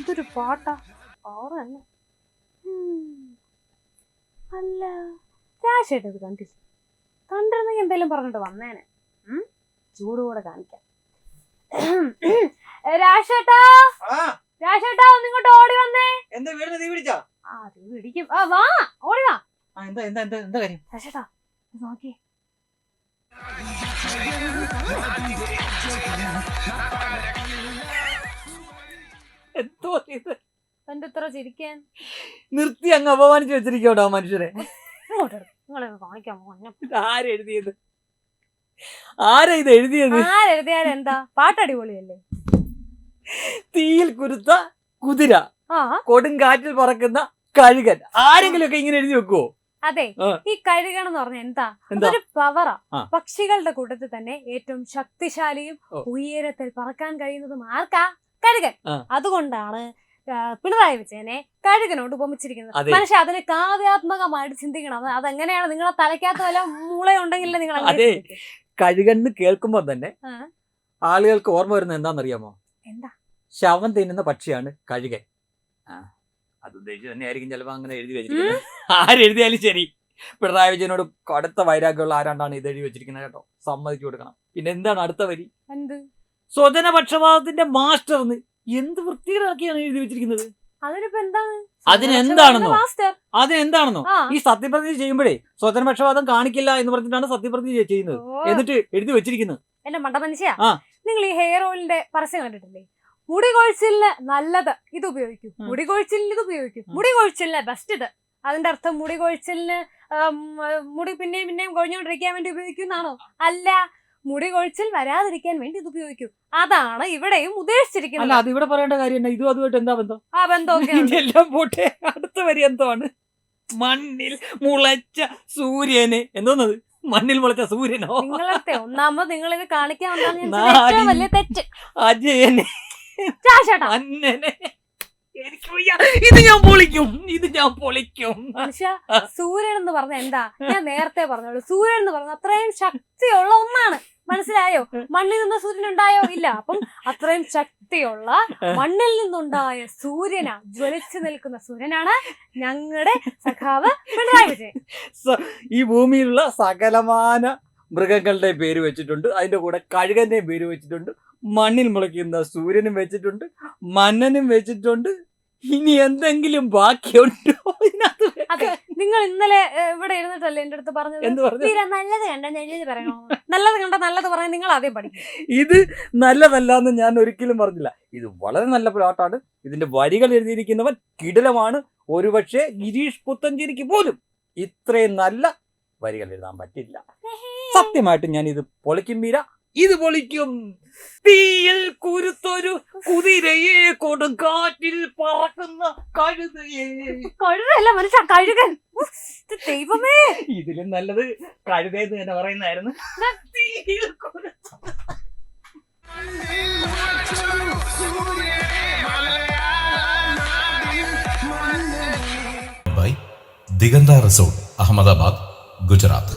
ഇതൊരു പാട്ടാ. പവർ തന്നെ അല്ല രാശിയായിട്ട് ഇത് കണ്ടില്ല? കണ്ടിരുന്നെങ്കിൽ എന്തെങ്കിലും പറഞ്ഞിട്ട് വന്നേനെ. ചൂടോടെ കാണിക്കാം. രാശേട്ടാ രാശേട്ടാ ഒന്നിങ്ങോട്ട് ഓടി വന്നേ. എന്താ വീടിന് തീ പിടിച്ചാ? ആ തീ പിടിക്കും. ആ വാ ഓടി വാ. എന്താ എന്താ എന്താ എന്താ കാര്യം? രാശേട്ടാ നോക്കിയേ. എന്തോ ഇത് ചിരിക്കാൻ? നിർത്തി അങ്ങ് അപമാനിച്ചു വെച്ചിരിക്കോട്ടോ ആ മനുഷ്യരെ? നിങ്ങളെ കാണിക്കാൻ ആരെഴുതിയത് ആരാ ഇത് എഴുതിയത്? എന്താ? പാട്ടടിപൊളിയല്ലേ? തീയിൽ കുരുത്ത കുതിര ആ. കൊടുങ്കാറ്റിൽ പറക്കുന്ന കഴുകൻ. ആരെങ്കിലും ഒക്കെ ഇങ്ങനെ എഴുതി വെക്കുവോ? അതെ ഈ കഴുകണം എന്ന് പറഞ്ഞ എന്താ? ഒരു പവറാ പക്ഷികളുടെ കൂട്ടത്തിൽ തന്നെ ഏറ്റവും ശക്തിശാലിയും. ഉയരത്തിൽ പറക്കാൻ കഴിയുന്നതും ആർക്കാ? കഴുകൻ. അതുകൊണ്ടാണ് പിണറായി വിജയനെ കഴുകനോട് ഉപമിച്ചിരിക്കുന്നത്. പക്ഷെ മനുഷ്യ അതിനെ കാവ്യാത്മകമായിട്ട് ചിന്തിക്കണം. അത് അതെങ്ങനെയാണ് നിങ്ങളെ തലയ്ക്കകത്ത് വല്ല മൂളയുണ്ടെങ്കിലേ നിങ്ങൾ അതെ. കഴുകൻ കേൾക്കുമ്പോ തന്നെ ആളുകൾക്ക് ഓർമ്മ വരുന്നത് എന്താണെന്നറിയാമോ? എന്താ? ശവം തിന്നുന്ന പക്ഷിയാണ് കഴുകൻ. അത് ഉദ്ദേശിച്ച് തന്നെ ആയിരിക്കും ചിലപ്പോ അങ്ങനെ എഴുതി വെച്ചിരിക്കുന്നത്. ആരെഴുതിയാലും ശരി. പിണറായി വിജയനോട് കടുത്ത വൈരാഗ്യമുള്ള ആരാണ്ടാണ് ഇത് എഴുതി വെച്ചിരിക്കുന്നത് കേട്ടോ. സമ്മതിച്ചു കൊടുക്കണം. പിന്നെ എന്താണ് അടുത്ത വരി? സ്വജനപക്ഷപാതത്തിന്റെ മാസ്റ്റർ എന്ന് എന്ത് വൃത്തികളാക്കിയാണ് എഴുതി വെച്ചിരിക്കുന്നത്? അതിനെന്താണെന്നോ? അതിനെന്താണെന്നോ? ഈ സത്യപ്രതിജ്ഞ ചെയ്യുമ്പോഴേ സ്വജനപക്ഷപാതം കാണിക്കില്ല എന്ന് പറഞ്ഞിട്ടാണ് സത്യപ്രതിജ്ഞ ചെയ്യുന്നത്. എന്നിട്ട് എഴുതി വെച്ചിരിക്കുന്നത്. എന്റെ മണ്ടമനുഷ്യ നിങ്ങൾ ഈ ഹെയർ ഓയിലിന്റെ പരസ്യം കണ്ടിട്ടില്ലേ? മുടി കൊഴിച്ചിലിന് നല്ലത് ഇത് ഉപയോഗിക്കും. മുടി കൊഴിച്ചിലിന് ഇത് ഉപയോഗിക്കും. മുടി കൊഴിച്ചിലിന് ബെസ്റ്റ് ഇത്. അതിന്റെ അർത്ഥം മുടി കൊഴിച്ചിലിന് മുടി പിന്നെയും പിന്നെയും കൊഴിഞ്ഞുകൊണ്ടിരിക്കാൻ വേണ്ടി ഉപയോഗിക്കുന്നാണോ അല്ല. മുടി കൊഴിച്ചിൽ വരാതിരിക്കാൻ വേണ്ടി ഇത് ഉപയോഗിക്കും. അതാണ് ഇവിടെയും അല്ല ഉദ്ദേശിച്ചിരിക്കുന്നത്. അത് ഇവിടെ പറയേണ്ട കാര്യം ഇതും അതുമായിട്ട് എന്താ ബന്ധം? ആ ബന്ധം എല്ലാം പോട്ടെ. അടുത്ത വരി എന്താണ് മണ്ണിൽ മുളച്ച സൂര്യനെ. എന്തോന്നത്? മണ്ണിൽ മുളച്ച സൂര്യനോ? ഒന്നാമത് നിങ്ങൾ ഇത് കാണിക്കാൻ വലിയ തെറ്റ്. അജയനെ. അന്നനെ. ഇത് ഞാൻ പൊളിക്കും. ഇത് ഞാൻ പൊളിക്കും. സൂര്യൻ എന്ന് പറഞ്ഞ എന്താ? ഞാൻ നേരത്തെ പറഞ്ഞോളൂ. സൂര്യൻ എന്ന് പറഞ്ഞ അത്രയും ശക്തിയുള്ള ഒന്നാണ്. മനസ്സിലായോ? മണ്ണിൽ നിന്ന് സൂര്യൻ ഉണ്ടായോ? ഇല്ല. അപ്പം അത്രയും ശക്തിയുള്ള മണ്ണിൽ നിന്നുണ്ടായ സൂര്യനാ ജ്വലിച്ചു നിൽക്കുന്ന സൂര്യനാണ് ഞങ്ങളുടെ സഖാവ് പിണറായി വിജയൻ. ഈ ഭൂമിയിലുള്ള സകലമാന മൃഗങ്ങളുടെ പേര് വെച്ചിട്ടുണ്ട്. അതിന്റെ കൂടെ കഴുകന്റെയും പേര് വെച്ചിട്ടുണ്ട്. മണ്ണിൽ മുളയ്ക്കുന്ന സൂര്യനും വെച്ചിട്ടുണ്ട്. മന്നനും വെച്ചിട്ടുണ്ട്. ഇനി എന്തെങ്കിലും ബാക്കിയുണ്ടോ ഇതിനകത്ത്? അതെ നിങ്ങൾ ഇന്നലെ ഇവിടെ ഇരുന്നിട്ടല്ലേ എന്റെ അടുത്ത് പറഞ്ഞത്? പറഞ്ഞു തീരെ നല്ലത് കണ്ട നല്ലത് പറയണോ നല്ലത് കണ്ട നല്ലത് പറയാൻ നിങ്ങൾ ആദ്യം പഠിക്കും. ഇത് നല്ലതല്ല എന്ന് ഞാൻ ഒരിക്കലും പറഞ്ഞില്ല. ഇത് വളരെ നല്ല പാട്ടാണ് ഇതിന്റെ വരികൾ എഴുതിയിരിക്കുന്നവൻ കിടിലമാണ്. ഒരുപക്ഷെ ഗിരീഷ് പുത്തഞ്ചേരിക്ക് പോലും ഇത്രയും നല്ല വരികൾ എഴുതാൻ പറ്റില്ല. സത്യമായിട്ട് ഞാൻ ഇത് പൊളിക്കും വീര. ഇത് പൊളിക്കും. തീയിൽ കുരുത്തൊരു കുതിരയെ കൊടുങ്കാറ്റിൽ പറക്കുന്ന കഴുതയെ. കഴുതല്ല മനുഷ്യ കഴുകൻ. ദൈവമേ. ഇതിലും നല്ലത് കഴുതയെന്ന് തന്നെ പറയുന്നായിരുന്നു തീയിൽ ബൈ ദിഗന്ത റിസോർട്ട് അഹമ്മദാബാദ് ഗുജറാത്ത്